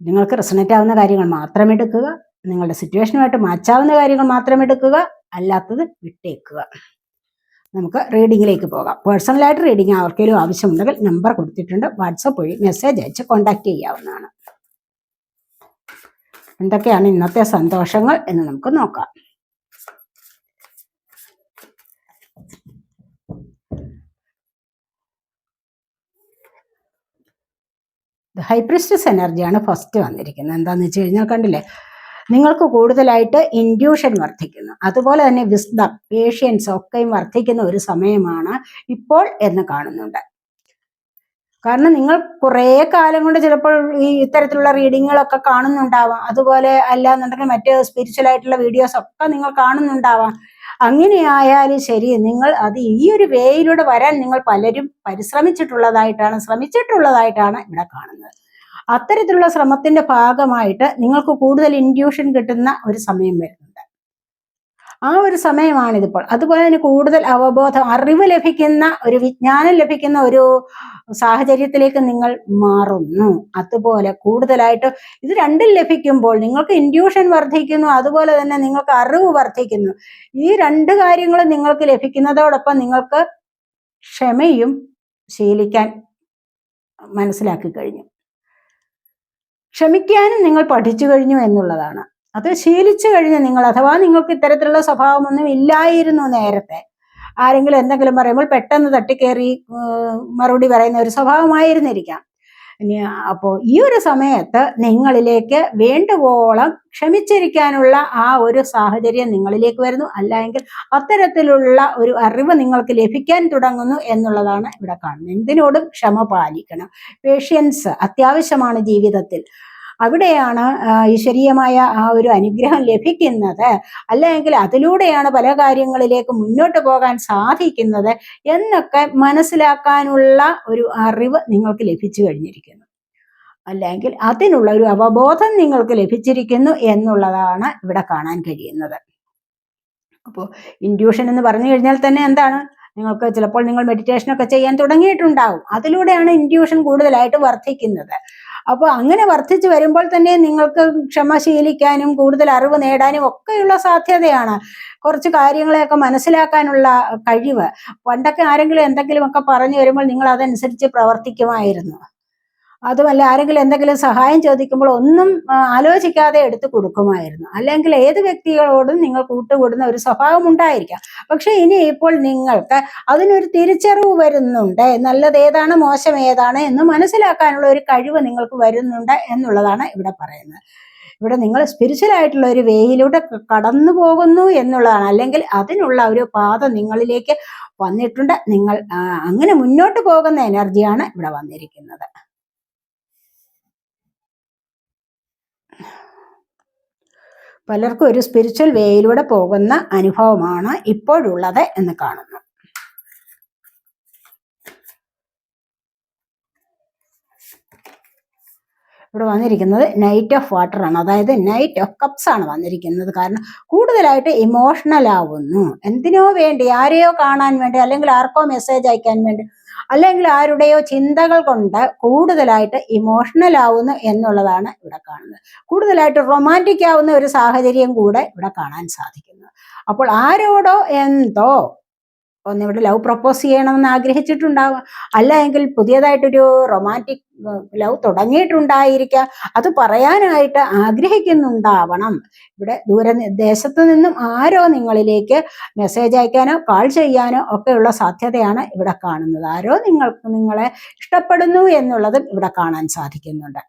നിങ്ങൾക്ക് റെസണേറ്റ് ആവുന്ന കാര്യങ്ങൾ മാത്രം എടുക്കുക. നിങ്ങളുടെ സിറ്റുവേഷനുമായിട്ട് മാച്ചാവുന്ന കാര്യങ്ങൾ മാത്രം എടുക്കുക. അല്ലാത്തത് വിട്ടേക്കുക. നമുക്ക് റീഡിങ്ങിലേക്ക് പോകാം. പേഴ്സണലായിട്ട് റീഡിങ് ആർക്കെങ്കിലും ആവശ്യമുണ്ടെങ്കിൽ നമ്പർ കൊടുത്തിട്ടുണ്ട്. വാട്സപ്പ് വഴി മെസ്സേജ് അയച്ച് കോൺടാക്ട് ചെയ്യാവുന്നതാണ്. എന്തൊക്കെയാണ് ഇന്നത്തെ സന്തോഷങ്ങൾ എന്ന് നമുക്ക് നോക്കാം. ഹൈപ്രിസ്റ്റസ് എനർജിയാണ് ഫസ്റ്റ് വന്നിരിക്കുന്നത്. എന്താണെന്ന് വെച്ച് കഴിഞ്ഞാൽ കണ്ടില്ലേ? നിങ്ങൾക്ക് കൂടുതലായിട്ട് ഇൻഡ്യൂഷൻ വർദ്ധിക്കുന്നു. അതുപോലെ തന്നെ വിസ്ഡം പേഷ്യൻസ് ഒക്കെയും വർദ്ധിക്കുന്ന ഒരു സമയമാണ് ഇപ്പോൾ എന്ന് കാണുന്നുണ്ട്. കാരണം നിങ്ങൾ കുറേ കാലം കൊണ്ട് ചിലപ്പോൾ ഈ ഇത്തരത്തിലുള്ള റീഡിങ്ങുകളൊക്കെ കാണുന്നുണ്ടാവാം. അതുപോലെ അല്ലാന്നുണ്ടെങ്കിൽ മറ്റ് സ്പിരിച്വൽ ആയിട്ടുള്ള വീഡിയോസ് ഒക്കെ നിങ്ങൾ കാണുന്നുണ്ടാവാം. അങ്ങനെയായാലും ശരി നിങ്ങൾ അത് ഈ ഒരു വേയിലൂടെ വരാൻ നിങ്ങൾ പലരും പരിശ്രമിച്ചിട്ടുള്ളതായിട്ടാണ് ശ്രമിച്ചിട്ടുള്ളതായിട്ടാണ് ഇവിടെ കാണുന്നത്. അത്തരത്തിലുള്ള ശ്രമത്തിന്റെ ഭാഗമായിട്ട് നിങ്ങൾക്ക് കൂടുതൽ ഇൻഡ്യൂഷൻ കിട്ടുന്ന ഒരു സമയം വരുന്നുണ്ട്. ആ ഒരു സമയമാണിതിപ്പോൾ. അതുപോലെ തന്നെ കൂടുതൽ അവബോധം അറിവ് ലഭിക്കുന്ന ഒരു വിജ്ഞാനം ലഭിക്കുന്ന ഒരു സാഹചര്യത്തിലേക്ക് നിങ്ങൾ മാറുന്നു. അതുപോലെ കൂടുതലായിട്ട് ഇത് രണ്ടും ലഭിക്കുമ്പോൾ നിങ്ങൾക്ക് ഇൻഡ്യൂഷൻ വർദ്ധിക്കുന്നു അതുപോലെ തന്നെ നിങ്ങൾക്ക് അറിവ് വർദ്ധിക്കുന്നു. ഈ രണ്ട് കാര്യങ്ങളും നിങ്ങൾക്ക് ലഭിക്കുന്നതോടൊപ്പം നിങ്ങൾക്ക് ക്ഷമയും ശീലിക്കാൻ മനസ്സിലാക്കി കഴിഞ്ഞു. ക്ഷമിക്കാനും നിങ്ങൾ പഠിച്ചു കഴിഞ്ഞു എന്നുള്ളതാണ്. അത് ശീലിച്ചു കഴിഞ്ഞ് നിങ്ങൾ അഥവാ നിങ്ങൾക്ക് ഇത്തരത്തിലുള്ള സ്വഭാവമൊന്നും ഇല്ലായിരുന്നു നേരത്തെ. ആരെങ്കിലും എന്തെങ്കിലും പറയുമ്പോൾ പെട്ടെന്ന് തട്ടിക്കേറി മറുപടി പറയുന്ന ഒരു സ്വഭാവമായിരുന്നിരിക്കാം. അപ്പോൾ ഈ ഒരു സമയത്ത് നിങ്ങളിലേക്ക് വേണ്ടുവോളം ക്ഷമിച്ചിരിക്കാനുള്ള ആ ഒരു സാഹചര്യം നിങ്ങളിലേക്ക് വരുന്നു. അല്ലെങ്കിൽ അത്തരത്തിലുള്ള ഒരു അറിവ് നിങ്ങൾക്ക് ലഭിക്കാൻ തുടങ്ങുന്നു എന്നുള്ളതാണ് ഇവിടെ കാണുന്നത്. എന്തിനോടും ക്ഷമ പാലിക്കണം. പേഷ്യൻസ് അത്യാവശ്യമാണ് ജീവിതത്തിൽ. അവിടെയാണ് ഈശ്വരീയമായ ആ ഒരു അനുഗ്രഹം ലഭിക്കുന്നത്. അല്ലെങ്കിൽ അതിലൂടെയാണ് പല കാര്യങ്ങളിലേക്ക് മുന്നോട്ട് പോകാൻ സാധിക്കുന്നത് എന്നൊക്കെ മനസ്സിലാക്കാനുള്ള ഒരു അറിവ് നിങ്ങൾക്ക് ലഭിച്ചു കഴിഞ്ഞിരിക്കുന്നു. അല്ലെങ്കിൽ അതിനുള്ള ഒരു അവബോധം നിങ്ങൾക്ക് ലഭിച്ചിരിക്കുന്നു എന്നുള്ളതാണ് ഇവിടെ കാണാൻ കഴിയുന്നത്. അപ്പോൾ ഇൻഡ്യൂഷൻ എന്ന് പറഞ്ഞു കഴിഞ്ഞാൽ തന്നെ എന്താണ്? നിങ്ങൾക്ക് ചിലപ്പോൾ നിങ്ങൾ മെഡിറ്റേഷൻ ഒക്കെ ചെയ്യാൻ തുടങ്ങിയിട്ടുണ്ടാവും. അതിലൂടെയാണ് ഇൻഡ്യൂഷൻ കൂടുതലായിട്ട് വർദ്ധിക്കുന്നത്. അപ്പോൾ അങ്ങനെ വർദ്ധിച്ചു വരുമ്പോൾ തന്നെ നിങ്ങൾക്ക് ക്ഷമ ശീലിക്കാനും കൂടുതൽ അറിവ് നേടാനും ഒക്കെയുള്ള സാധ്യതയാണ്. കുറച്ച് കാര്യങ്ങളെയൊക്കെ മനസ്സിലാക്കാനുള്ള കഴിവ്. പണ്ടൊക്കെ ആരെങ്കിലും എന്തെങ്കിലുമൊക്കെ പറഞ്ഞു വരുമ്പോൾ നിങ്ങൾ അതനുസരിച്ച് പ്രവർത്തിക്കുമായിരുന്നു. അതുമല്ല ആരെങ്കിലും എന്തെങ്കിലും സഹായം ചോദിക്കുമ്പോൾ ഒന്നും ആലോചിക്കാതെ എടുത്തു കൊടുക്കുമായിരുന്നു. അല്ലെങ്കിൽ ഏത് വ്യക്തികളോടും നിങ്ങൾ കൂട്ടുകൂടുന്ന ഒരു സ്വഭാവം ഉണ്ടായിരിക്കാം. പക്ഷെ ഇനി ഇപ്പോൾ നിങ്ങൾക്ക് അതിനൊരു തിരിച്ചറിവ് വരുന്നുണ്ട്. നല്ലത് ഏതാണ് മോശം ഏതാണ് എന്ന് മനസ്സിലാക്കാനുള്ള ഒരു കഴിവ് നിങ്ങൾക്ക് വരുന്നുണ്ട് എന്നുള്ളതാണ് ഇവിടെ പറയുന്നത്. ഇവിടെ നിങ്ങൾ സ്പിരിച്വൽ ആയിട്ടുള്ള ഒരു വേയിലൂടെ കടന്നു പോകുന്നു എന്നുള്ളതാണ്. അല്ലെങ്കിൽ അതിനുള്ള ഒരു പാത നിങ്ങളിലേക്ക് വന്നിട്ടുണ്ട്. നിങ്ങൾ അങ്ങനെ മുന്നോട്ട് പോകുന്ന എനർജിയാണ് ഇവിടെ വന്നിരിക്കുന്നത്. പലർക്കും ഒരു സ്പിരിച്വൽ വേയിലൂടെ പോകുന്ന അനുഭവമാണ് ഇപ്പോഴുള്ളത് എന്ന് കാണുന്നു. ഇവിടെ വന്നിരിക്കുന്നത് നൈറ്റ് ഓഫ് വാട്ടർ ആണ്. അതായത് നൈറ്റ് ഓഫ് കപ്സ് ആണ് വന്നിരിക്കുന്നത്. കാരണം കൂടുതലായിട്ട് ഇമോഷണൽ ആവുന്നു. എന്തിനോ വേണ്ടി ആരെയോ കാണാൻ വേണ്ടി അല്ലെങ്കിൽ ആർക്കോ മെസ്സേജ് അയക്കാൻ വേണ്ടി അല്ലെങ്കിൽ ആരുടെയോ ചിന്തകൾ കൊണ്ട് കൂടുതലായിട്ട് ഇമോഷണൽ ആവുന്നു എന്നുള്ളതാണ് ഇവിടെ കാണുന്നത്. കൂടുതലായിട്ട് റൊമാന്റിക് ആവുന്ന ഒരു സാഹചര്യം കൂടെ ഇവിടെ കാണാൻ സാധിക്കുന്നു. അപ്പോൾ ആരോടോ എന്തോ ഒന്നിവിടെ ലവ് പ്രപ്പോസ് ചെയ്യണമെന്ന് ആഗ്രഹിച്ചിട്ടുണ്ടാവും. അല്ല എങ്കിൽ പുതിയതായിട്ടൊരു റൊമാന്റിക് ലവ് തുടങ്ങിയിട്ടുണ്ടായിരിക്കാം. അത് പറയാനായിട്ട് ആഗ്രഹിക്കുന്നുണ്ടാവണം. ഇവിടെ ദൂര ദേശത്ത് നിന്നും ആരോ നിങ്ങളിലേക്ക് മെസ്സേജ് അയക്കാനോ കാൾ ചെയ്യാനോ ഒക്കെയുള്ള സാധ്യതയാണ് ഇവിടെ കാണുന്നത്. ആരോ നിങ്ങൾക്ക് നിങ്ങളെ ഇഷ്ടപ്പെടുന്നു എന്നുള്ളതും ഇവിടെ കാണാൻ സാധിക്കുന്നുണ്ട്.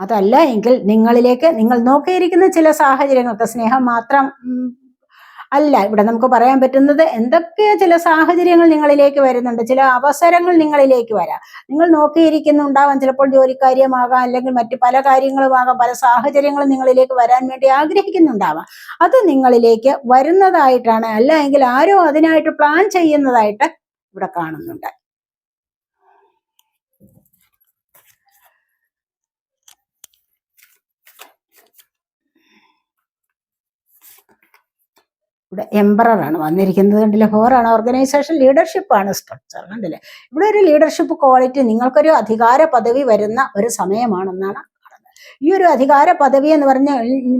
അതല്ല എങ്കിൽ നിങ്ങളിലേക്ക് നിങ്ങൾ നോക്കിയിരിക്കുന്ന ചില സാഹചര്യങ്ങൾക്ക് സ്നേഹം മാത്രം അല്ല ഇവിടെ നമുക്ക് പറയാൻ പറ്റുന്നത് എന്തൊക്കെ ചില സാഹചര്യങ്ങൾ നിങ്ങളിലേക്ക് വരുന്നുണ്ട് ചില അവസരങ്ങൾ നിങ്ങളിലേക്ക് വരാം. നിങ്ങൾ നോക്കിയിരിക്കുന്നുണ്ടാവാം ചിലപ്പോൾ ജോലിക്കാര്യമാകാം അല്ലെങ്കിൽ മറ്റ് പല കാര്യങ്ങളുമാകാം പല സാഹചര്യങ്ങളും നിങ്ങളിലേക്ക് വരാൻ വേണ്ടി ആഗ്രഹിക്കുന്നുണ്ടാവാം. അത് നിങ്ങളിലേക്ക് വരുന്നതായിട്ടാണ് അല്ല എങ്കിൽ ആരോ അതിനായിട്ട് പ്ലാൻ ചെയ്യുന്നതായിട്ട് ഇവിടെ കാണുന്നുണ്ട്. ഇവിടെ എംബറർ ആണ് വന്നിരിക്കുന്നത് കണ്ടില്ലേ? ഫോർ ആണ്. ഓർഗനൈസേഷൻ ലീഡർഷിപ്പ് ആണ് സ്ട്രക്ചർ കണ്ടില്ലേ? ഇവിടെ ഒരു ലീഡർഷിപ്പ് ക്വാളിറ്റി നിങ്ങൾക്കൊരു അധികാര പദവി വരുന്ന ഒരു സമയമാണെന്നാണ് ഈ ഒരു അധികാര പദവി എന്ന് പറഞ്ഞ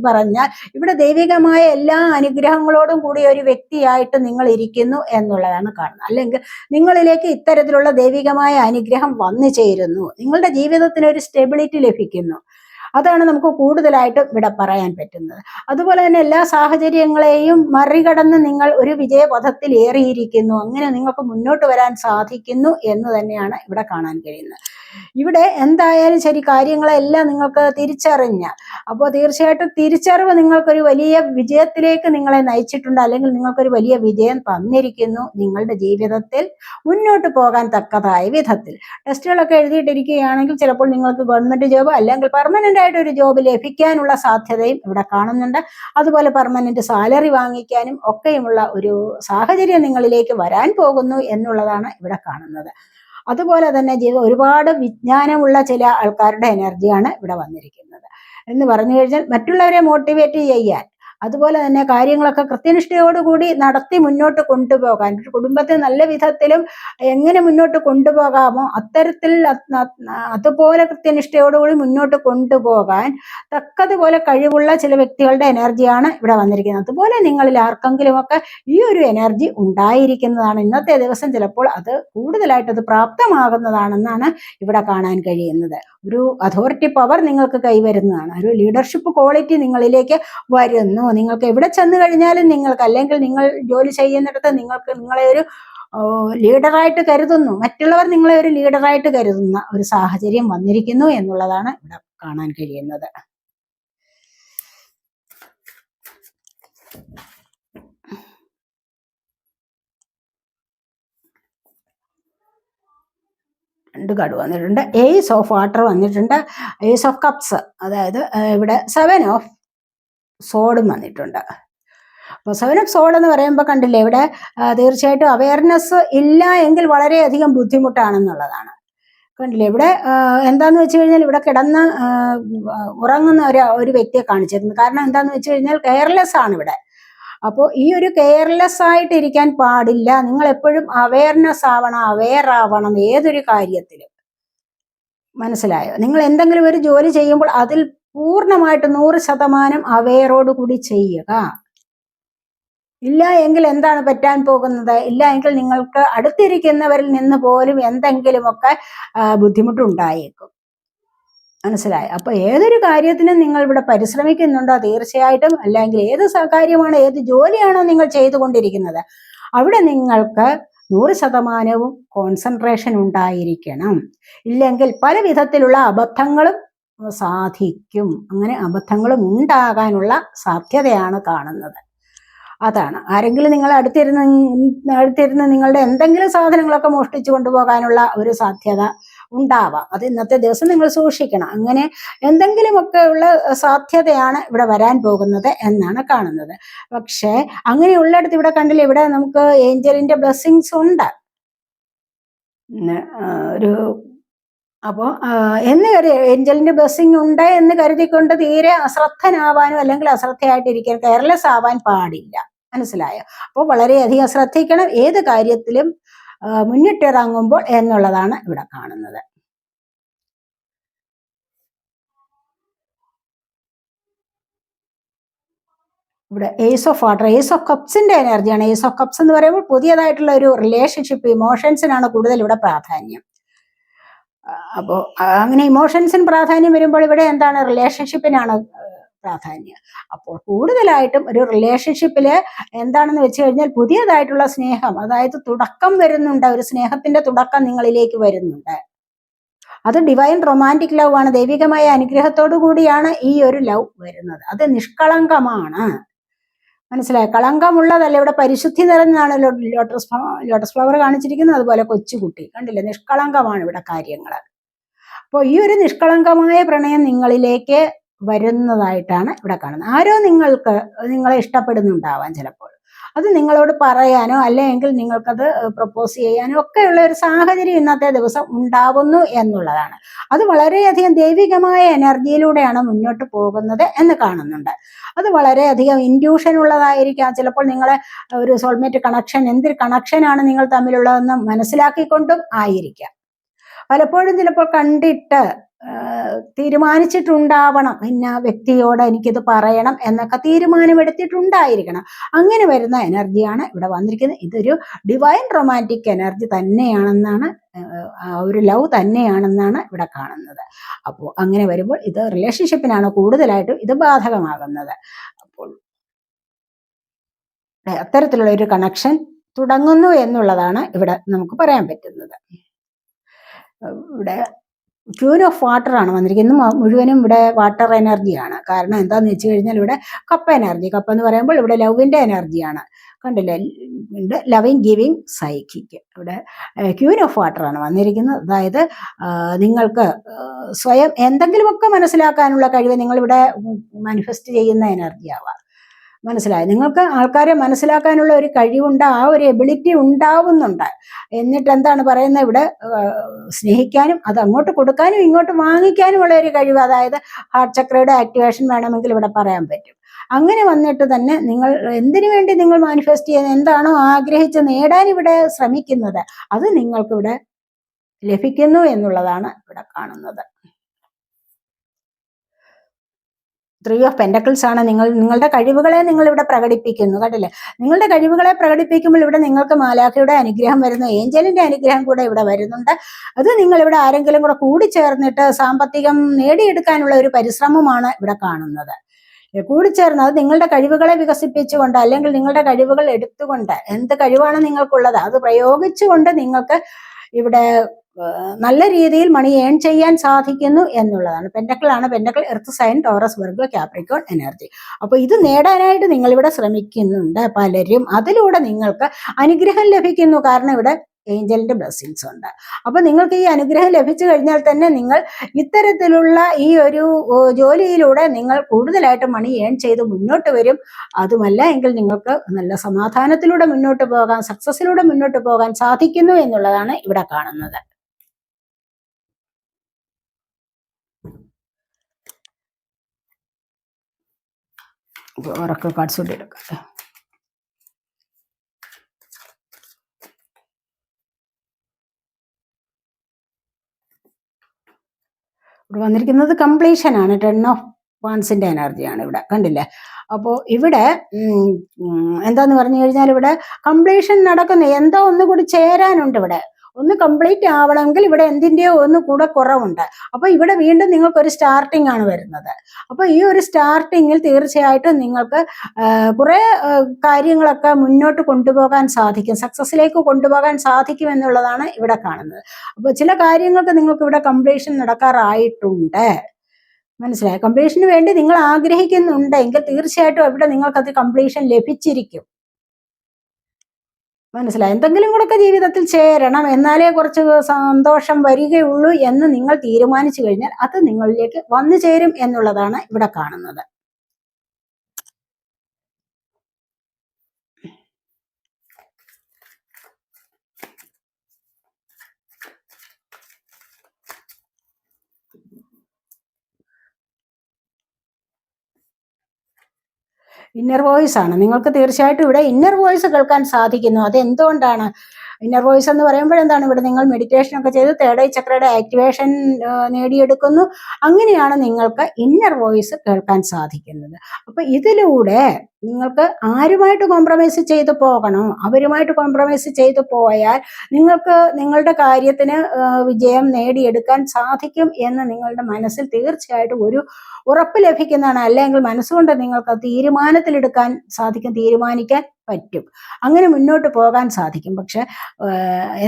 പറഞ്ഞാൽ ഇവിടെ ദൈവികമായ എല്ലാ അനുഗ്രഹങ്ങളോടും കൂടി ഒരു വ്യക്തിയായിട്ട് നിങ്ങൾ ഇരിക്കുന്നു എന്നുള്ളതാണ് കാണുന്നത്. അല്ലെങ്കിൽ നിങ്ങളിലേക്ക് ഇത്തരത്തിലുള്ള ദൈവികമായ അനുഗ്രഹം വന്നു ചേരുന്നു. നിങ്ങളുടെ ജീവിതത്തിന് ഒരു സ്റ്റെബിലിറ്റി ലഭിക്കുന്നു. അതാണ് നമുക്ക് കൂടുതലായിട്ട് ഇവിടെ പറയാൻ പറ്റുന്നത്. അതുപോലെ തന്നെ എല്ലാ സാഹചര്യങ്ങളെയും മറികടന്ന് നിങ്ങൾ ഒരു വിജയപഥത്തിൽ ഏറിയിരിക്കുന്നു. അങ്ങനെ നിങ്ങൾക്ക് മുന്നോട്ട് വരാൻ സാധിക്കുന്നു എന്ന് തന്നെയാണ് ഇവിടെ കാണാൻ കഴിയുന്നത്. ഇവിടെ എന്തായാലും ശരി കാര്യങ്ങളെല്ലാം നിങ്ങൾക്ക് തിരിച്ചറിഞ്ഞ. അപ്പോൾ തീർച്ചയായിട്ടും തിരിച്ചറിവ് നിങ്ങൾക്കൊരു വലിയ വിജയത്തിലേക്ക് നിങ്ങളെ നയിച്ചിട്ടുണ്ട്. അല്ലെങ്കിൽ നിങ്ങൾക്കൊരു വലിയ വിജയം തന്നിരിക്കുന്നു നിങ്ങളുടെ ജീവിതത്തിൽ മുന്നോട്ട് പോകാൻ തക്കതായ വിധത്തിൽ. ടെസ്റ്റുകളൊക്കെ എഴുതിയിട്ടിരിക്കുകയാണെങ്കിൽ ചിലപ്പോൾ നിങ്ങൾക്ക് ഗവൺമെന്റ് ജോബ് അല്ലെങ്കിൽ പെർമനന്റ് ആയിട്ട് ഒരു ജോബ് ലഭിക്കാനുള്ള സാധ്യതയും ഇവിടെ കാണുന്നുണ്ട്. അതുപോലെ പെർമനന്റ് സാലറി വാങ്ങിക്കാനും ഒക്കെയുമുള്ള ഒരു സാഹചര്യം നിങ്ങളിലേക്ക് വരാൻ പോകുന്നു എന്നുള്ളതാണ് ഇവിടെ കാണുന്നത്. അതുപോലെ തന്നെ ജീവ ഒരുപാട് വിജ്ഞാനമുള്ള ചില ആൾക്കാരുടെ എനർജിയാണ് ഇവിടെ വന്നിരിക്കുന്നത്. എന്ന് പറഞ്ഞു കഴിഞ്ഞാൽ മറ്റുള്ളവരെ മോട്ടിവേറ്റ് ചെയ്യാൻ അതുപോലെ തന്നെ കാര്യങ്ങളൊക്കെ കൃത്യനിഷ്ഠയോടുകൂടി നടത്തി മുന്നോട്ട് കൊണ്ടുപോകാൻ കുടുംബത്തെ നല്ല വിധത്തിലും എങ്ങനെ മുന്നോട്ട് കൊണ്ടുപോകാമോ അത്തരത്തിൽ അതുപോലെ കൃത്യനിഷ്ഠയോടുകൂടി മുന്നോട്ട് കൊണ്ടുപോകാൻ തക്കതുപോലെ കഴിവുള്ള ചില വ്യക്തികളുടെ എനർജിയാണ് ഇവിടെ വന്നിരിക്കുന്നത്. അതുപോലെ നിങ്ങളിൽ ആർക്കെങ്കിലുമൊക്കെ ഈ ഒരു എനർജി ഉണ്ടായിരിക്കുന്നതാണ്. ഇന്നത്തെ ദിവസം ചിലപ്പോൾ അത് കൂടുതലായിട്ട് അത് പ്രാപ്തമാകുന്നതാണെന്നാണ് ഇവിടെ കാണാൻ കഴിയുന്നത്. ഒരു അതോറിറ്റി പവർ നിങ്ങൾക്ക് കൈവരുന്നതാണ്. ഒരു ലീഡർഷിപ്പ് ക്വാളിറ്റി നിങ്ങളിലേക്ക് വരുന്നു. നിങ്ങൾക്ക് എവിടെ ചെന്ന് കഴിഞ്ഞാലും നിങ്ങൾക്ക് അല്ലെങ്കിൽ നിങ്ങൾ ജോലി ചെയ്യുന്നിടത്ത് നിങ്ങൾക്ക് നിങ്ങളെ ഒരു ലീഡറായിട്ട് കരുതുന്നു. മറ്റുള്ളവർ നിങ്ങളെ ഒരു ലീഡറായിട്ട് കരുതുന്ന ഒരു സാഹചര്യം വന്നിരിക്കുന്നു എന്നുള്ളതാണ് ഇവിടെ കാണാൻ കഴിയുന്നത്. രണ്ട് കാർഡ് വന്നിട്ടുണ്ട്. ഏസ് ഓഫ് വാട്ടർ വന്നിട്ടുണ്ട്. ഏസ് ഓഫ് കപ്സ് അതായത് ഇവിടെ സെവൻ ഓഫ് സോഡും വന്നിട്ടുണ്ട്. അപ്പോൾ സെവൻ ഓഫ് സോഡ് എന്ന് പറയുമ്പോൾ കണ്ടില്ലേ ഇവിടെ തീർച്ചയായിട്ടും അവയർനെസ് ഇല്ല എങ്കിൽ വളരെയധികം ബുദ്ധിമുട്ടാണെന്നുള്ളതാണ്. കണ്ടില്ലേ ഇവിടെ എന്താന്ന് വെച്ച് കഴിഞ്ഞാൽ ഇവിടെ കിടന്ന് ഉറങ്ങുന്ന ഒരു ഒരു വ്യക്തിയെ കാണിച്ചിരുന്നു. കാരണം എന്താന്ന് വെച്ച് കഴിഞ്ഞാൽ കെയർലെസ് ആണ് ഇവിടെ. അപ്പോൾ ഈ ഒരു കെയർലെസ് ആയിട്ടിരിക്കാൻ പാടില്ല. നിങ്ങൾ എപ്പോഴും അവയർനെസ് ആവണം അവെയർ ആവണം ഏതൊരു കാര്യത്തിലും. മനസ്സിലായോ? നിങ്ങൾ എന്തെങ്കിലും ഒരു ജോലി ചെയ്യുമ്പോൾ അതിൽ പൂർണമായിട്ട് നൂറ് ശതമാനം അവയറോട് കൂടി ചെയ്യുക. ഇല്ല എങ്കിൽ എന്താണ് പറ്റാൻ പോകുന്നത്? ഇല്ല എങ്കിൽ നിങ്ങൾക്ക് അടുത്തിരിക്കുന്നവരിൽ നിന്ന് പോലും എന്തെങ്കിലുമൊക്കെ ബുദ്ധിമുട്ടുണ്ടായേക്കും. മനസ്സിലായി? അപ്പൊ ഏതൊരു കാര്യത്തിനും നിങ്ങൾ ഇവിടെ പരിശ്രമിക്കുന്നുണ്ടോ? തീർച്ചയായിട്ടും. അല്ലെങ്കിൽ ഏത് കാര്യമാണ് ഏത് ജോലിയാണോ നിങ്ങൾ ചെയ്തുകൊണ്ടിരിക്കുന്നത്? അവിടെ നിങ്ങൾക്ക് നൂറ് ശതമാനവും കോൺസെൻട്രേഷൻ ഉണ്ടായിരിക്കണം. ഇല്ലെങ്കിൽ പല വിധത്തിലുള്ള അബദ്ധങ്ങളും സാധിക്കും. അങ്ങനെ അബദ്ധങ്ങളും ഉണ്ടാകാനുള്ള സാധ്യതയാണ് കാണുന്നത്. അതാണ്. ആരെങ്കിലും നിങ്ങൾ അടുത്തിരുന്ന് അടുത്തിരുന്ന് നിങ്ങളുടെ എന്തെങ്കിലും സാധനങ്ങളൊക്കെ മോഷ്ടിച്ചു കൊണ്ടുപോകാനുള്ള ഒരു സാധ്യത ഉണ്ടാവാം. അത് ഇന്നത്തെ ദിവസം നിങ്ങൾ സൂക്ഷിക്കണം. അങ്ങനെ എന്തെങ്കിലുമൊക്കെ ഉള്ള സാധ്യതയാണ് ഇവിടെ വരാൻ പോകുന്നത് എന്നാണ് കാണുന്നത്. പക്ഷേ അങ്ങനെയുള്ളിടത്ത് ഇവിടെ കണ്ടില്ല ഇവിടെ നമുക്ക് ഏഞ്ചലിന്റെ ബ്ലെസ്സിങ്സ് ഉണ്ട്. ഒരു അപ്പോൾ എന്ന് കരുതി ഏഞ്ചലിന്റെ ബ്ലെസ്സിങ് ഉണ്ട് എന്ന് കരുതിക്കൊണ്ട് തീരെ അശ്രദ്ധനാവാനും അല്ലെങ്കിൽ അശ്രദ്ധയായിട്ടിരിക്കാൻ കെയർലെസ് ആവാൻ പാടില്ല. മനസ്സിലായോ? അപ്പോൾ വളരെയധികം ശ്രദ്ധിക്കണം ഏത് കാര്യത്തിലും മുന്നിട്ടിറങ്ങുമ്പോൾ എന്നുള്ളതാണ് ഇവിടെ കാണുന്നത്. ഇവിടെ ace of water ace of കപ്സിന്റെ എനർജിയാണ് ഏസ് ഓഫ് കപ്സ് എന്ന് പറയുമ്പോൾ പുതിയതായിട്ടുള്ള ഒരു റിലേഷൻഷിപ്പ് ഇമോഷൻസിനാണ് കൂടുതൽ ഇവിടെ പ്രാധാന്യം. അപ്പോൾ അങ്ങനെ ഇമോഷൻസിന് പ്രാധാന്യം വരുമ്പോൾ ഇവിടെ എന്താണ്? റിലേഷൻഷിപ്പിനാണ് പ്രാധാന്യം. അപ്പോൾ കൂടുതലായിട്ടും ഒരു റിലേഷൻഷിപ്പിൽ എന്താണെന്ന് വെച്ച് കഴിഞ്ഞാൽ പുതിയതായിട്ടുള്ള സ്നേഹം അതായത് തുടക്കം വരുന്നുണ്ട് ഒരു സ്നേഹത്തിന്റെ തുടക്കം നിങ്ങളിലേക്ക് വരുന്നുണ്ട്. അത് ഡിവൈൻ റൊമാന്റിക് ലവ് ആണ്. ദൈവികമായ അനുഗ്രഹത്തോടു കൂടിയാണ് ഈ ഒരു ലവ് വരുന്നത്. അത് നിഷ്കളങ്കമാണ്. മനസ്സിലായി. കളങ്കമുള്ളതല്ല? ഇവിടെ പരിശുദ്ധി നിറഞ്ഞാണ് ലോട്ടസ് ലോട്ടസ് ഫ്ലവർ കാണിച്ചിരിക്കുന്നത്. അതുപോലെ കൊച്ചുകുട്ടി. കണ്ടില്ലേ? നിഷ്കളങ്കമാണ് ഇവിടെ കാര്യങ്ങൾ അപ്പോൾ ഈ ഒരു നിഷ്കളങ്കമായ പ്രണയം നിങ്ങളിലേക്ക് വരുന്നതായിട്ടാണ് ഇവിടെ കാണുന്നത്. ആരോ നിങ്ങൾക്ക് നിങ്ങളെ ഇഷ്ടപ്പെടുന്നുണ്ടാവാം ചിലപ്പോൾ. അത് നിങ്ങളോട് പറയാനോ അല്ലെങ്കിൽ നിങ്ങൾക്കത് പ്രപ്പോസ് ചെയ്യാനോ ഒക്കെയുള്ള ഒരു സാഹചര്യം ഇന്നത്തെ ദിവസം ഉണ്ടാവുന്നു എന്നുള്ളതാണ്. അത് വളരെയധികം ദൈവികമായ എനർജിയിലൂടെയാണ് മുന്നോട്ട് പോകുന്നത് എന്ന് കാണുന്നുണ്ട്. അത് വളരെയധികം ഇൻഡ്യൂഷൻ ഉള്ളതായിരിക്കാം. ചിലപ്പോൾ നിങ്ങളെ ഒരു സോൾമേറ്റ് കണക്ഷൻ എന്തൊരു കണക്ഷനാണ് നിങ്ങൾ തമ്മിലുള്ളതെന്ന് മനസ്സിലാക്കിക്കൊണ്ടും ആയിരിക്കാം. പലപ്പോഴും ചിലപ്പോൾ കണ്ടിട്ട് തീരുമാനിച്ചിട്ടുണ്ടാവണം. ഇന്ന വ്യക്തിയോട് എനിക്കിത് പറയണം എന്നൊക്കെ തീരുമാനമെടുത്തിട്ടുണ്ടായിരിക്കണം. അങ്ങനെ വരുന്ന എനർജിയാണ് ഇവിടെ വന്നിരിക്കുന്നത്. ഇതൊരു ഡിവൈൻ റൊമാന്റിക് എനർജി തന്നെയാണെന്നാണ് ഒരു ലവ് തന്നെയാണെന്നാണ് ഇവിടെ കാണുന്നത്. അപ്പോൾ അങ്ങനെ വരുമ്പോൾ ഇത് റിലേഷൻഷിപ്പിനാണ് കൂടുതലായിട്ടും ഇത് ബാധകമാകുന്നത്. അപ്പോൾ അത്തരത്തിലുള്ള ഒരു കണക്ഷൻ തുടങ്ങുന്നു എന്നുള്ളതാണ് ഇവിടെ നമുക്ക് പറയാൻ പറ്റുന്നത്. ഇവിടെ ക്യൂൻ ഓഫ് ആണ് വന്നിരിക്കുന്നത്. മുഴുവനും ഇവിടെ വാട്ടർ എനർജിയാണ് കാരണം എന്താന്ന് വെച്ച് കഴിഞ്ഞാൽ ഇവിടെ കപ്പ എനർജി കപ്പ എന്ന് പറയുമ്പോൾ ഇവിടെ ലവിന്റെ എനർജിയാണ് കണ്ടില്ലേ? ഉണ്ട്. ലവിങ് ഗിവിങ് സൈക്കിക്ക് ഇവിടെ ക്യൂൻ ഓഫ് വാട്ടർ ആണ് വന്നിരിക്കുന്നത്. അതായത് നിങ്ങൾക്ക് സ്വയം എന്തെങ്കിലുമൊക്കെ മനസ്സിലാക്കാനുള്ള കഴിവ് നിങ്ങളിവിടെ മാനിഫെസ്റ്റ് ചെയ്യുന്ന എനർജി ആവാം. മനസ്സിലായി. നിങ്ങൾക്ക് ആൾക്കാരെ മനസ്സിലാക്കാനുള്ള ഒരു കഴിവുണ്ട് ആ ഒരു എബിലിറ്റി ഉണ്ടാവുന്നുണ്ട്. എന്നിട്ട് എന്താണ് പറയുന്നത് ഇവിടെ? സ്നേഹിക്കാനും അത് അങ്ങോട്ട് കൊടുക്കാനും ഇങ്ങോട്ട് വാങ്ങിക്കാനുമുള്ള ഒരു കഴിവ് അതായത് ഹാർട്ട് ചക്രയുടെ ആക്ടിവേഷൻ വേണമെങ്കിൽ ഇവിടെ പറയാൻ പറ്റും. അങ്ങനെ വന്നിട്ട് തന്നെ നിങ്ങൾ എന്തിനു വേണ്ടി നിങ്ങൾ മാനിഫെസ്റ്റ് ചെയ്യുന്നത് എന്താണോ ആഗ്രഹിച്ച് നേടാൻ ഇവിടെ ശ്രമിക്കുന്നത് അത് നിങ്ങൾക്കിവിടെ ലഭിക്കുന്നു എന്നുള്ളതാണ് ഇവിടെ കാണുന്നത്. ത്രീ ഓഫ് പെൻഡക്കിൾസ് ആണ് നിങ്ങൾ നിങ്ങളുടെ കഴിവുകളെ നിങ്ങൾ ഇവിടെ പ്രകടിപ്പിക്കുന്നു കണ്ടില്ലേ? നിങ്ങളുടെ കഴിവുകളെ പ്രകടിപ്പിക്കുമ്പോൾ ഇവിടെ നിങ്ങൾക്ക് മാലാഖയുടെ അനുഗ്രഹം വരുന്നു ഏഞ്ചലിന്റെ അനുഗ്രഹം കൂടെ ഇവിടെ വരുന്നുണ്ട്. അത് നിങ്ങൾ ഇവിടെ ആരെങ്കിലും കൂടെ കൂടിച്ചേർന്നിട്ട് സാമ്പത്തികം നേടിയെടുക്കാനുള്ള ഒരു പരിശ്രമമാണ് ഇവിടെ കാണുന്നത്. കൂടിച്ചേർന്ന് അത് നിങ്ങളുടെ കഴിവുകളെ വികസിപ്പിച്ചുകൊണ്ട് അല്ലെങ്കിൽ നിങ്ങളുടെ കഴിവുകൾ എടുത്തുകൊണ്ട് എന്ത് കഴിവാണ് നിങ്ങൾക്കുള്ളത്? അത് പ്രയോഗിച്ചുകൊണ്ട് നിങ്ങൾക്ക് ഇവിടെ നല്ല രീതിയിൽ മണി ഏൺ ചെയ്യാൻ സാധിക്കുന്നു എന്നുള്ളതാണ്. പെൻഡക്കിൾ ആണ് pentacle earth sign Taurus Virgo Capricorn energy അപ്പൊ ഇത് നേടാനായിട്ട് നിങ്ങളിവിടെ ശ്രമിക്കുന്നുണ്ട് പലരും. അതിലൂടെ നിങ്ങൾക്ക് അനുഗ്രഹം ലഭിക്കുന്നു. കാരണം ഇവിടെ ഏഞ്ചലിന്റെ ബ്ലെസ്സിങ്സ് ഉണ്ട്. അപ്പൊ നിങ്ങൾക്ക് ഈ അനുഗ്രഹം ലഭിച്ചു കഴിഞ്ഞാൽ തന്നെ നിങ്ങൾ ഇത്തരത്തിലുള്ള ഈ ഒരു ജോലിയിലൂടെ നിങ്ങൾ കൂടുതലായിട്ട് മണി ഏൺ ചെയ്ത് മുന്നോട്ട് വരും. അതുമല്ല എങ്കിൽ നിങ്ങൾക്ക് നല്ല സമാധാനത്തിലൂടെ മുന്നോട്ട് പോകാൻ സക്സസിലൂടെ മുന്നോട്ട് പോകാൻ സാധിക്കുന്നു എന്നുള്ളതാണ് ഇവിടെ കാണുന്നത്. ഉറക്ക കാർഡ്സ് കൂടി എടുക്കാം ഇവിടെ വന്നിരിക്കുന്നത് കംപ്ലീഷൻ ആണ്. ടെൺ ഓഫ് വാൺസിന്റെ എനർജിയാണ് ഇവിടെ. കണ്ടില്ലേ? അപ്പോൾ ഇവിടെ എന്താന്ന് പറഞ്ഞു കഴിഞ്ഞാൽ ഇവിടെ കംപ്ലീഷൻ നടക്കുന്നു. എന്തോ ഒന്നുകൂടി ചേരാനുണ്ട് ഇവിടെ. ഒന്ന് കംപ്ലീറ്റ് ആവണമെങ്കിൽ ഇവിടെ എന്തിന്റെയോ ഒന്ന് കൂടെ കുറവുണ്ട്. അപ്പോൾ ഇവിടെ വീണ്ടും നിങ്ങൾക്ക് ഒരു സ്റ്റാർട്ടിംഗ് ആണ് വരുന്നത്. അപ്പോൾ ഈ ഒരു സ്റ്റാർട്ടിങ്ങിൽ തീർച്ചയായിട്ടും നിങ്ങൾക്ക് കുറേ കാര്യങ്ങളൊക്കെ മുന്നോട്ട് കൊണ്ടുപോകാൻ സാധിക്കും. സക്സസ്സിലേക്ക് കൊണ്ടുപോകാൻ സാധിക്കും എന്നുള്ളതാണ് ഇവിടെ കാണുന്നത്. അപ്പോൾ ചില കാര്യങ്ങൾക്ക് നിങ്ങൾക്ക് ഇവിടെ കംപ്ലീഷൻ നടക്കാറായിട്ടുണ്ട്. മനസ്സിലായി? കംപ്ലീഷന് വേണ്ടി നിങ്ങൾ ആഗ്രഹിക്കുന്നുണ്ടെങ്കിൽ തീർച്ചയായിട്ടും ഇവിടെ നിങ്ങൾക്കത് കംപ്ലീഷൻ ലഭിച്ചിരിക്കും. മനസ്സിലായി. എന്തെങ്കിലും കൂടെയൊക്കെ ജീവിതത്തിൽ ചേരണം എന്നാലേ കുറച്ച് സന്തോഷം വരികയുള്ളൂ എന്ന് നിങ്ങൾ തീരുമാനിച്ചു കഴിഞ്ഞാൽ അത് നിങ്ങളിലേക്ക് വന്നു ചേരും എന്നുള്ളതാണ് ഇവിടെ കാണുന്നത്. ഇന്നർ വോയിസ് ആണ്. നിങ്ങൾക്ക് തീർച്ചയായിട്ടും ഇവിടെ ഇന്നർ വോയിസ് കേൾക്കാൻ സാധിക്കുന്നു. അത് എന്തുകൊണ്ടാണ് ഇന്നർ വോയിസ് എന്ന് പറയുമ്പോൾ എന്താണ്? ഇവിടെ നിങ്ങൾ മെഡിറ്റേഷൻ ഒക്കെ ചെയ്ത് തേർഡ് ഐ ചക്രയുടെ ആക്ടിവേഷൻ നേടിയെടുക്കുന്നു. അങ്ങനെയാണ് നിങ്ങൾക്ക് ഇന്നർ വോയിസ് കേൾക്കാൻ സാധിക്കുന്നത്. അപ്പൊ ഇതിലൂടെ നിങ്ങൾക്ക് ആരുമായിട്ട് കോംപ്രമൈസ് ചെയ്തു പോകണം? അവരുമായിട്ട് കോംപ്രമൈസ് ചെയ്തു പോയാൽ നിങ്ങൾക്ക് നിങ്ങളുടെ കാര്യത്തിന് വിജയം നേടിയെടുക്കാൻ സാധിക്കും എന്ന് നിങ്ങളുടെ മനസ്സിൽ തീർച്ചയായിട്ടും ഒരു ഉറപ്പ് ലഭിക്കുന്നതാണ്. അല്ലെങ്കിൽ മനസ്സുകൊണ്ട് നിങ്ങൾക്ക് തീരുമാനത്തിലെടുക്കാൻ സാധിക്കും തീരുമാനിക്കാൻ പറ്റും. അങ്ങനെ മുന്നോട്ട് പോകാൻ സാധിക്കും. പക്ഷെ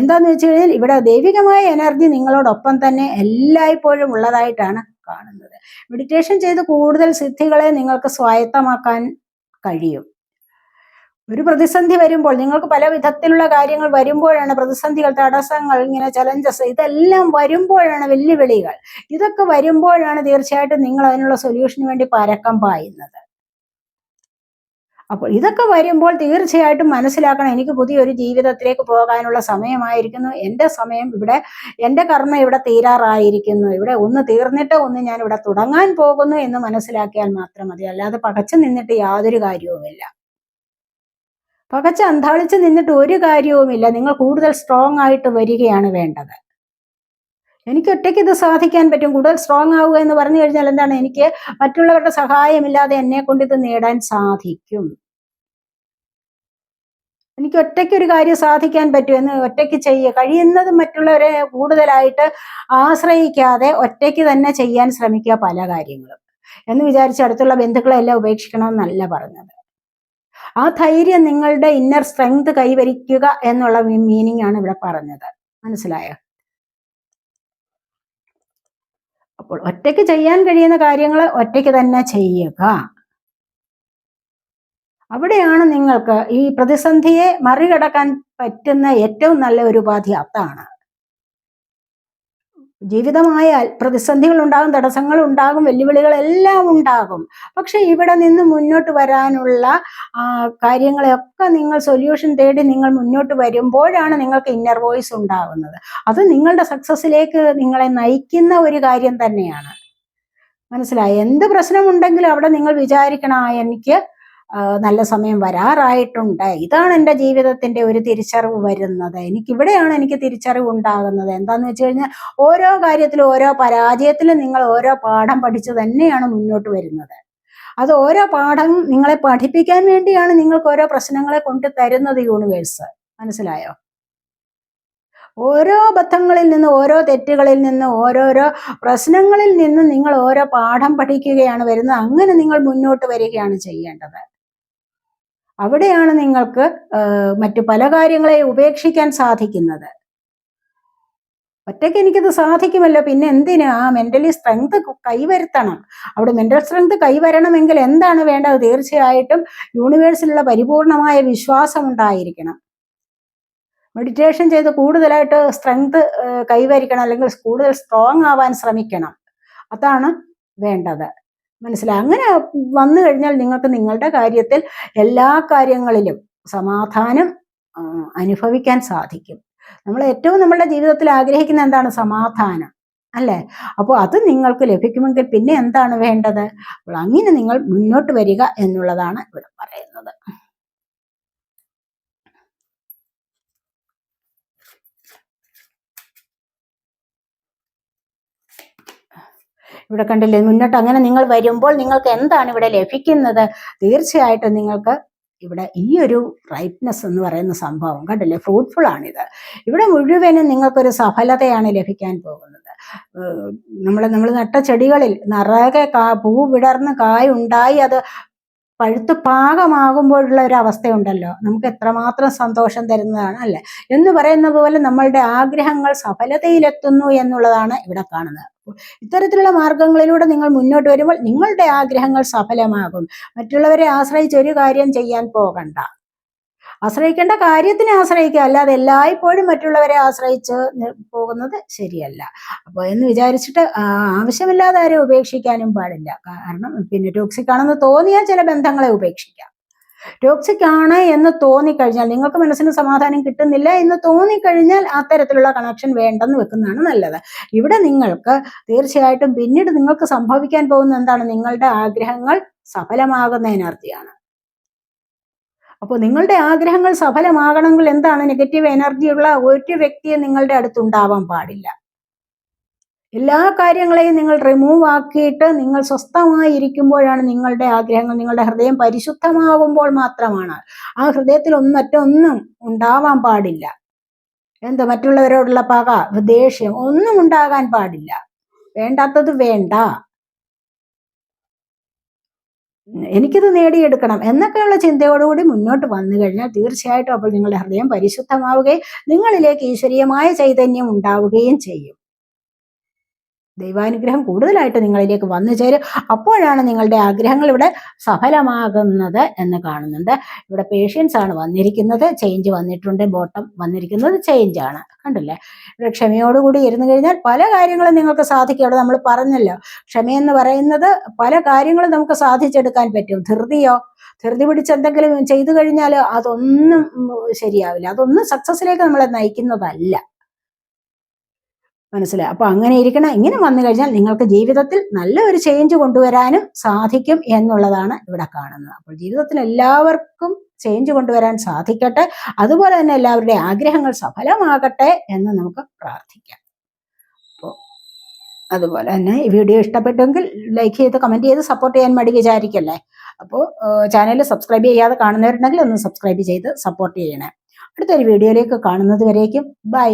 എന്താന്ന് വെച്ച് കഴിഞ്ഞാൽ ഇവിടെ ദൈവികമായ എനർജി നിങ്ങളോടൊപ്പം തന്നെ എല്ലായ്പ്പോഴും ഉള്ളതായിട്ടാണ് കാണുന്നത്. മെഡിറ്റേഷൻ ചെയ്ത് കൂടുതൽ സിദ്ധികളെ നിങ്ങൾക്ക് സ്വായത്തമാക്കാൻ കഴിയും. ഒരു പ്രതിസന്ധി വരുമ്പോൾ നിങ്ങൾക്ക് പല വിധത്തിലുള്ള കാര്യങ്ങൾ വരുമ്പോഴാണ് പ്രതിസന്ധികൾ തടസ്സങ്ങൾ ഇങ്ങനെ ചലഞ്ചസ് ഇതെല്ലാം വരുമ്പോഴാണ് വെല്ലുവിളികൾ. ഇതൊക്കെ വരുമ്പോഴാണ് തീർച്ചയായിട്ടും നിങ്ങൾ അതിനുള്ള സൊല്യൂഷന് വേണ്ടി പരക്കം പായുന്നത്. അപ്പോൾ ഇതൊക്കെ വരുമ്പോൾ തീർച്ചയായിട്ടും മനസ്സിലാക്കണം എനിക്ക് പുതിയൊരു ജീവിതത്തിലേക്ക് പോകാനുള്ള സമയമായിരിക്കുന്നു. എന്റെ സമയം ഇവിടെ എന്റെ കർമ്മ ഇവിടെ തീരാറായിരിക്കുന്നു. ഇവിടെ ഒന്ന് തീർന്നിട്ട് ഒന്ന് ഞാൻ ഇവിടെ തുടങ്ങാൻ പോകുന്നു എന്ന് മനസ്സിലാക്കിയാൽ മാത്രം മതി. അല്ലാതെ പകച്ചു നിന്നിട്ട് യാതൊരു കാര്യവുമില്ല. പകച്ച് അന്താളിച്ച് നിന്നിട്ട് ഒരു കാര്യവുമില്ല. നിങ്ങൾ കൂടുതൽ സ്ട്രോങ് ആയിട്ട് വരികയാണ് വേണ്ടത്. എനിക്ക് ഒറ്റയ്ക്ക് ഇത് സാധിക്കാൻ പറ്റും. കൂടുതൽ സ്ട്രോങ് ആവുക എന്ന് പറഞ്ഞു കഴിഞ്ഞാൽ എന്താണ്? എനിക്ക് മറ്റുള്ളവരുടെ സഹായമില്ലാതെ എന്നെ കൊണ്ട് ഇത് നേടാൻ സാധിക്കും. എനിക്ക് ഒറ്റയ്ക്ക് ഒരു കാര്യം സാധിക്കാൻ പറ്റും എന്ന് ഒറ്റയ്ക്ക് ചെയ്യുക കഴിയുന്നത് മറ്റുള്ളവരെ കൂടുതലായിട്ട് ആശ്രയിക്കാതെ ഒറ്റയ്ക്ക് തന്നെ ചെയ്യാൻ ശ്രമിക്കുക പല കാര്യങ്ങളും. എന്ന് വിചാരിച്ച് അടുത്തുള്ള ബന്ധുക്കളെല്ലാം ഉപേക്ഷിക്കണമെന്നല്ല പറഞ്ഞത്. ആ ധൈര്യം നിങ്ങളുടെ ഇന്നർ സ്ട്രെങ്ത് കൈവരിക്കുക എന്നുള്ള മീനിങ് ആണ് ഇവിടെ പറഞ്ഞത്. മനസ്സിലായോ? അപ്പോൾ ഒറ്റയ്ക്ക് ചെയ്യാൻ കഴിയുന്ന കാര്യങ്ങൾ ഒറ്റയ്ക്ക് തന്നെ ചെയ്യുക. അവിടെയാണ് നിങ്ങൾക്ക് ഈ പ്രതിസന്ധിയെ മറികടക്കാൻ പറ്റുന്ന ഏറ്റവും നല്ല ഒരു ഉപാധി അതാണ്. ജീവിതമായാൽ പ്രതിസന്ധികൾ ഉണ്ടാകും തടസ്സങ്ങൾ ഉണ്ടാകും. വെല്ലുവിളികൾ എല്ലാം ഉണ്ടാകും പക്ഷെ ഇവിടെ നിന്ന് മുന്നോട്ട് വരാനുള്ള കാര്യങ്ങളെയൊക്കെ നിങ്ങൾ സൊല്യൂഷൻ തേടി നിങ്ങൾ മുന്നോട്ട് വരുമ്പോഴാണ് നിങ്ങൾക്ക് ഇന്നർ വോയിസ് ഉണ്ടാകുന്നത്. അത് നിങ്ങളുടെ സക്സസ്സിലേക്ക് നിങ്ങളെ നയിക്കുന്ന ഒരു കാര്യം തന്നെയാണ്. മനസ്സിലായി? എന്ത് പ്രശ്നമുണ്ടെങ്കിലും അവിടെ നിങ്ങൾ വിചാരിക്കണം എനിക്ക് നല്ല സമയം വരാറായിട്ടുണ്ട്. ഇതാണ് എന്റെ ജീവിതത്തിന്റെ ഒരു തിരിച്ചറിവ് വരുന്നത്. എനിക്കിവിടെയാണ് എനിക്ക് തിരിച്ചറിവ് ഉണ്ടാകുന്നത്. എന്താന്ന് വെച്ച് കഴിഞ്ഞാൽ ഓരോ കാര്യത്തിലും ഓരോ പരാജയത്തിലും നിങ്ങൾ ഓരോ പാഠം പഠിച്ചു തന്നെയാണ് മുന്നോട്ട് വരുന്നത്. അത് ഓരോ പാഠം നിങ്ങളെ പഠിപ്പിക്കാൻ വേണ്ടിയാണ് നിങ്ങൾക്ക് ഓരോ പ്രശ്നങ്ങളെ കൊണ്ട് തരുന്നത് യൂണിവേഴ്സ്. മനസ്സിലായോ? ഓരോ ബദ്ധങ്ങളിൽ നിന്ന് ഓരോ തെറ്റുകളിൽ നിന്ന് ഓരോരോ പ്രശ്നങ്ങളിൽ നിന്ന് നിങ്ങൾ ഓരോ പാഠം പഠിക്കുകയാണ് വരുന്നത്. അങ്ങനെ നിങ്ങൾ മുന്നോട്ട് വരികയാണ് ചെയ്യേണ്ടത്. അവിടെയാണ് നിങ്ങൾക്ക് മറ്റു പല കാര്യങ്ങളെ ഉപേക്ഷിക്കാൻ സാധിക്കുന്നത്. ഒറ്റയ്ക്ക് എനിക്കത് സാധിക്കുമല്ലോ. പിന്നെ എന്തിനാ? ആ മെന്റലി സ്ട്രെങ്ത് കൈവരുത്തണം. അവിടെ മെന്റൽ സ്ട്രെങ്ത് കൈവരണമെങ്കിൽ എന്താണ് വേണ്ടത്? തീർച്ചയായിട്ടും യൂണിവേഴ്സിലുള്ള പരിപൂർണമായ വിശ്വാസം ഉണ്ടായിരിക്കണം. മെഡിറ്റേഷൻ ചെയ്ത് കൂടുതലായിട്ട് സ്ട്രെങ്ത് കൈവരിക്കണം. അല്ലെങ്കിൽ കൂടുതൽ സ്ട്രോങ് ആവാൻ ശ്രമിക്കണം. അതാണ് വേണ്ടത്. മനസ്സിലായി? അങ്ങനെ വന്നു കഴിഞ്ഞാൽ നിങ്ങൾക്ക് നിങ്ങളുടെ കാര്യത്തിൽ എല്ലാ കാര്യങ്ങളിലും സമാധാനം അനുഭവിക്കാൻ സാധിക്കും. നമ്മൾ ഏറ്റവും നമ്മളുടെ ജീവിതത്തിൽ ആഗ്രഹിക്കുന്ന എന്താണ്? സമാധാനം. അല്ലേ? അപ്പോൾ അത് നിങ്ങൾക്ക് ലഭിക്കുമെങ്കിൽ പിന്നെ എന്താണ് വേണ്ടത്? അപ്പോൾ അങ്ങനെ നിങ്ങൾ മുന്നോട്ട് വരിക എന്നുള്ളതാണ് ഇവിടെ പറയുന്നത്. ഇവിടെ കണ്ടില്ലേ? മുന്നോട്ട് അങ്ങനെ നിങ്ങൾ വരുമ്പോൾ നിങ്ങൾക്ക് എന്താണ് ഇവിടെ ലഭിക്കുന്നത്? തീർച്ചയായിട്ടും നിങ്ങൾക്ക് ഇവിടെ ഈ ഒരു റൈറ്റ്നെസ് എന്ന് പറയുന്ന സംഭവം കണ്ടില്ലേ? ഫ്രൂട്ട്ഫുൾ ആണിത്. ഇവിടെ മുഴുവനും നിങ്ങൾക്കൊരു സഫലതയാണ് ലഭിക്കാൻ പോകുന്നത്. നമ്മൾ നമ്മൾ നട്ട ചെടികളിൽ നിറകെ കാ പൂ വിടർന്ന് കായ ഉണ്ടായി അത് പഴുത്ത് പാകമാകുമ്പോഴുള്ള ഒരു അവസ്ഥയുണ്ടല്ലോ. നമുക്ക് എത്രമാത്രം സന്തോഷം തരുന്നതാണ് അല്ലേ? എന്ന് പറയുന്ന പോലെ നമ്മളുടെ ആഗ്രഹങ്ങൾ സഫലതയിലെത്തുന്നു എന്നുള്ളതാണ് ഇവിടെ കാണുന്നത്. ഇത്തരത്തിലുള്ള മാർഗങ്ങളിലൂടെ നിങ്ങൾ മുന്നോട്ട് വരുമ്പോൾ നിങ്ങളുടെ ആഗ്രഹങ്ങൾ സഫലമാകും. മറ്റുള്ളവരെ ആശ്രയിച്ച് ഒരു കാര്യം ചെയ്യാൻ പോകണ്ട. ആശ്രയിക്കേണ്ട കാര്യത്തിനെ ആശ്രയിക്കുക. അല്ലാതെ എല്ലായ്പ്പോഴും മറ്റുള്ളവരെ ആശ്രയിച്ച് പോകുന്നത് ശരിയല്ല. അപ്പോൾ എന്ന് വിചാരിച്ചിട്ട് ആവശ്യമില്ലാതെ ആരെ ഉപേക്ഷിക്കാനും പാടില്ല. കാരണം പിന്നെ ടോക്സിക് ആണെന്ന് തോന്നിയാൽ ചില ബന്ധങ്ങളെ ഉപേക്ഷിക്കാം. ആണ് എന്ന് തോന്നിക്കഴിഞ്ഞാൽ നിങ്ങൾക്ക് മനസ്സിന് സമാധാനം കിട്ടുന്നില്ല എന്ന് തോന്നിക്കഴിഞ്ഞാൽ അത്തരത്തിലുള്ള കണക്ഷൻ വേണ്ടെന്ന് വെക്കുന്നതാണ് നല്ലത്. ഇവിടെ നിങ്ങൾക്ക് തീർച്ചയായിട്ടും പിന്നീട് നിങ്ങൾക്ക് സംഭവിക്കാൻ പോകുന്ന എന്താണ്? നിങ്ങളുടെ ആഗ്രഹങ്ങൾ സഫലമാകുന്ന എനർജിയാണ് അപ്പോൾ നിങ്ങളുടെ ആഗ്രഹങ്ങൾ സഫലമാകണമെങ്കിൽ എന്താണ്? നെഗറ്റീവ് എനർജിയുള്ള ഒരു വ്യക്തിയെ നിങ്ങളുടെ അടുത്ത് ഉണ്ടാവാൻ പാടില്ല. എല്ലാ കാര്യങ്ങളെയും നിങ്ങൾ റിമൂവ് ആക്കിയിട്ട് നിങ്ങൾ സ്വസ്ഥമായി ഇരിക്കുമ്പോഴാണ് നിങ്ങളുടെ ആഗ്രഹങ്ങൾ നിങ്ങളുടെ ഹൃദയം പരിശുദ്ധമാകുമ്പോൾ മാത്രമാണ്. ആ ഹൃദയത്തിൽ ഒന്നും മറ്റൊന്നും ഉണ്ടാവാൻ പാടില്ല. എന്താ മറ്റുള്ളവരോടുള്ള പക ദേഷ്യം ഒന്നും ഉണ്ടാകാൻ പാടില്ല. വേണ്ടാത്തത് വേണ്ട. എനിക്കിത് നേടിയെടുക്കണം എന്നൊക്കെയുള്ള ചിന്തയോടുകൂടി മുന്നോട്ട് വന്നു കഴിഞ്ഞാൽ തീർച്ചയായിട്ടും അപ്പോൾ നിങ്ങളുടെ ഹൃദയം പരിശുദ്ധമാവുകയും നിങ്ങളിലേക്ക് ഈശ്വരീയമായ ചൈതന്യം ഉണ്ടാവുകയും ചെയ്യും. ദൈവാനുഗ്രഹം കൂടുതലായിട്ട് നിങ്ങളിലേക്ക് വന്നു ചേരും. അപ്പോഴാണ് നിങ്ങളുടെ ആഗ്രഹങ്ങൾ ഇവിടെ സഫലമാകുന്നത് എന്ന് കാണുന്നുണ്ട് ഇവിടെ പേഷ്യൻസ് ആണ് വന്നിരിക്കുന്നത്. ചേഞ്ച് വന്നിട്ടുണ്ട്. ബോട്ടം വന്നിരിക്കുന്നത് ചേഞ്ച് ആണ്. കണ്ടില്ലേ? ഇവിടെ ക്ഷമയോടുകൂടി ഇരുന്നു കഴിഞ്ഞാൽ പല കാര്യങ്ങളും നിങ്ങൾക്ക് സാധിക്കും. അവിടെ നമ്മൾ പറഞ്ഞല്ലോ. ക്ഷമയെന്ന് പറയുന്നത് പല കാര്യങ്ങളും നമുക്ക് സാധിച്ചെടുക്കാൻ പറ്റും. ധൃതിയോ ധൃതി പിടിച്ച് എന്തെങ്കിലും ചെയ്തു കഴിഞ്ഞാൽ അതൊന്നും ശരിയാവില്ല. അതൊന്നും സക്സസ്സിലേക്ക് നമ്മളെ നയിക്കുന്നതല്ല. മനസ്സിലായി. അപ്പൊ അങ്ങനെ ഇരിക്കണം ഇങ്ങനെ വന്നു കഴിഞ്ഞാൽ നിങ്ങൾക്ക് ജീവിതത്തിൽ നല്ല ഒരു ചേഞ്ച് കൊണ്ടുവരാനും സാധിക്കും എന്നുള്ളതാണ് ഇവിടെ കാണുന്നത്. അപ്പോൾ ജീവിതത്തിൽ എല്ലാവർക്കും ചേഞ്ച് കൊണ്ടുവരാൻ സാധിക്കട്ടെ. അതുപോലെ തന്നെ എല്ലാവരുടെയും ആഗ്രഹങ്ങൾ സഫലമാകട്ടെ എന്ന് നമുക്ക് പ്രാർത്ഥിക്കാം. അപ്പോൾ അതുപോലെ തന്നെ ഈ വീഡിയോ ഇഷ്ടപ്പെട്ടെങ്കിൽ ലൈക്ക് ചെയ്ത് കമന്റ് ചെയ്ത് സപ്പോർട്ട് ചെയ്യാൻ മടി വിചാരിക്കല്ലേ? അപ്പോൾ ചാനൽ സബ്സ്ക്രൈബ് ചെയ്യാതെ കാണുന്നവരുണ്ടെങ്കിൽ ഒന്ന് സബ്സ്ക്രൈബ് ചെയ്ത് സപ്പോർട്ട് ചെയ്യണേ. അടുത്തൊരു വീഡിയോയിലേക്ക് കാണുന്നത് വരേക്കും. ബൈ